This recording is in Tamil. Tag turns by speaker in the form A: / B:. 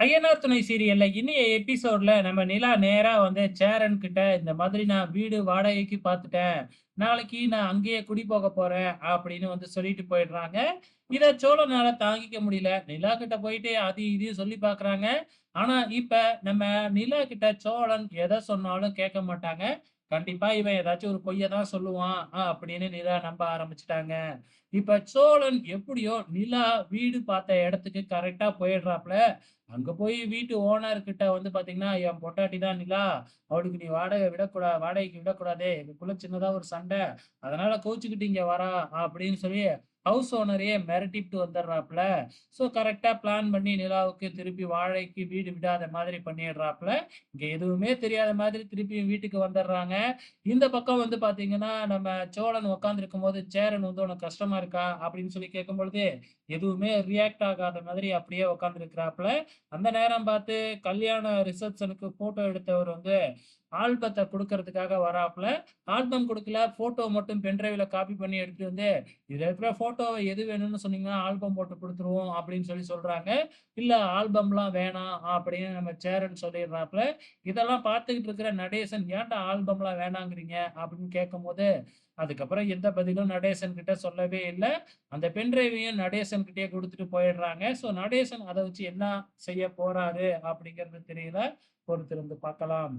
A: ஐயனார் துணை சீரியல்ல இனிய எபிசோட்ல நம்ம நிலா நேரா வந்து சேரன் கிட்ட இந்த மாதிரி நான் வீடு வாடகைக்கு பார்த்துட்டேன் நாளைக்கு நான் அங்கேயே குடி போக போறேன் அப்படின்னு வந்து சொல்லிட்டு போயிடுறாங்க. இத சோழனால தாங்கிக்க முடியல. நிலா கிட்ட போயிட்டு அது இதையும் சொல்லி பாக்குறாங்க. ஆனா இப்ப நம்ம நிலா கிட்ட சோழன் எதை சொன்னாலும் கேட்க மாட்டாங்க. கண்டிப்பா இவன் ஏதாச்சும் ஒரு பொய்ய தான் சொல்லுவான். அப்படின்னு நிலா நம்ப ஆரம்பிச்சுட்டாங்க. இப்ப சோழன் எப்படியோ நிலா வீடு பார்த்த இடத்துக்கு கரெக்டா போயிடுறாப்ல அங்க போய் வீட்டு ஓனர் கிட்ட வந்து பாத்தீங்கன்னா என் பொட்டாட்டி தான் நிலா. அவளுக்கு நீ வாடகை விடக்கூடாது வாடகைக்கு விடக்கூடாதே. எங்களுக்குள்ள சின்னதா ஒரு சண்டை. அதனால கோச்சுக்கிட்டு இங்க வரா. அப்படின்னு சொல்லி ஹவுஸ் ஓனரையே மிரட்டிட்டு வந்துடுறாப்புல. ஸோ கரெக்டாக பிளான் பண்ணி நிலாவுக்கு திருப்பி வாழைக்கு வீடு விடாத மாதிரி பண்ணிடுறாப்புல. இங்கே எதுவுமே தெரியாத மாதிரி திருப்பி வீட்டுக்கு வந்துடுறாங்க. இந்த பக்கம் வந்து பார்த்தீங்கன்னா நம்ம சோழன் உட்காந்துருக்கும் போது சேரன் வந்து உனக்கு கஷ்டமா இருக்கா? அப்படின்னு சொல்லி கேட்கும் பொழுது எதுவுமே ரியாக்ட் ஆகாத மாதிரி அப்படியே உட்காந்துருக்கிறாப்புல அந்த நேரம் பார்த்து கல்யாண ரிசப்ஷனுக்கு ஃபோட்டோ எடுத்தவர் வந்து ஆல்பத்தை கொடுக்கறதுக்காக வராப்புல. ஆல்பம் கொடுக்கல ஃபோட்டோ மட்டும் பென்ட்ரைவில் காப்பி பண்ணி எடுத்துட்டு வந்து இதுல இருக்கிற போட்டோ எது வேணும்னு சொன்னீங்கன்னா ஆல்பம் போட்டு கொடுத்துருவோம் அப்படின்னு சொல்லி சொல்றாங்க. இல்ல ஆல்பம்லாம் வேணாம் அப்படின்னு நம்ம சேரன் சொல்லிடுறாப்புல. இதெல்லாம் பார்த்துக்கிட்டு இருக்கிற நடேசன் ஏன்டா ஆல்பம்லாம் வேணாங்கிறீங்க? அப்படின்னு கேட்கும் போது அதுக்கப்புறம் எந்த பதிலும் நடேசன் கிட்ட சொல்லவே இல்லை. அந்த பென்ட்ரைவையும் நடேசன் கிட்டே கொடுத்துட்டு போயிடுறாங்க. ஸோ நடேசன் அதை வச்சு என்ன செய்ய போறாரு அப்படிங்கிறது தெரியல. பொறுத்திருந்து பார்க்கலாம்.